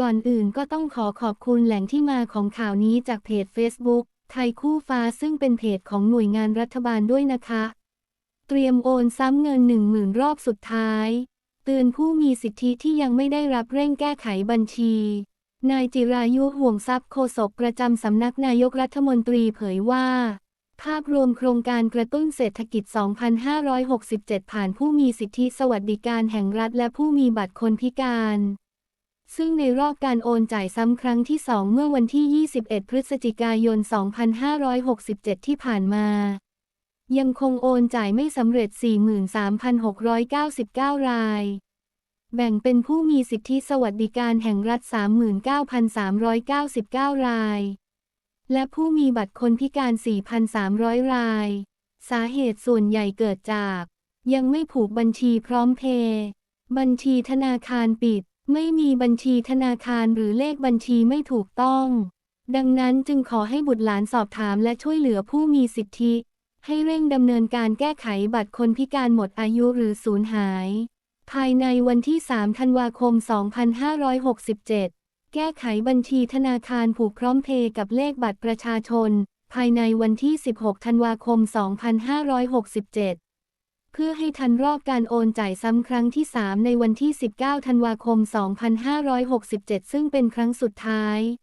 ก่อนอื่นก็ต้องขอขอบคุณแหล่งที่มาของข่าวนี้จากเพจ Facebook ไทยคู่ฟ้าซึ่งเป็นเพจของหน่วยงานรัฐบาลด้วยนะคะ เตรียมโอนซ้ำเงิน1 0,000รอบสุดท้าย เตือนผู้มีสิทธิที่ยังไม่ได้รับเร่งแก้ไขบัญชี นายจิรายุห่วงทรัพย์โฆษกประจำสำนักนายกรัฐมนตรีเผยว่า ภาพรวมโครงการกระตุ้นเศรษฐกิจ 2567 ผ่านผู้มีสิทธิสวัสดิการแห่งรัฐและผู้มีบัตรคนพิการ ซึ่งในรอบการโอนจ่ายซ้ำครั้งที่ 2 เมื่อวันที่ 21 พฤศจิกายน 2567 ที่ผ่านมา ยังคงโอนจ่ายไม่สำเร็จ 43,699 ราย แบ่งเป็นผู้มีสิทธิสวัสดิการแห่งรัฐ 39,399 ราย และผู้มีบัตรคนพิการ 4,300 ราย สาเหตุส่วนใหญ่เกิดจาก ยังไม่ผูกบัญชีพร้อมเพย์บัญชีธนาคารปิด ไม่มีบัญชีธนาคารหรือเลขบัญชีไม่ถูกต้อง ดังนั้นจึงขอให้บุตรหลานสอบถามและช่วยเหลือผู้มีสิทธิ ให้เร่งดำเนินการแก้ไขบัตรคนพิการหมดอายุหรือสูญหาย ภายในวันที่ 3 ธันวาคม 2567 แก้ไขบัญชีธนาคารผูกพร้อมเพย์กับเลขบัตรประชาชน ภายในวันที่ 16 ธันวาคม 2567 เพื่อให้ทันรอบการโอนจ่ายซ้ำครั้งที่ 3 ในวันที่ 19 ธันวาคม 2567 ซึ่งเป็นครั้งสุดท้าย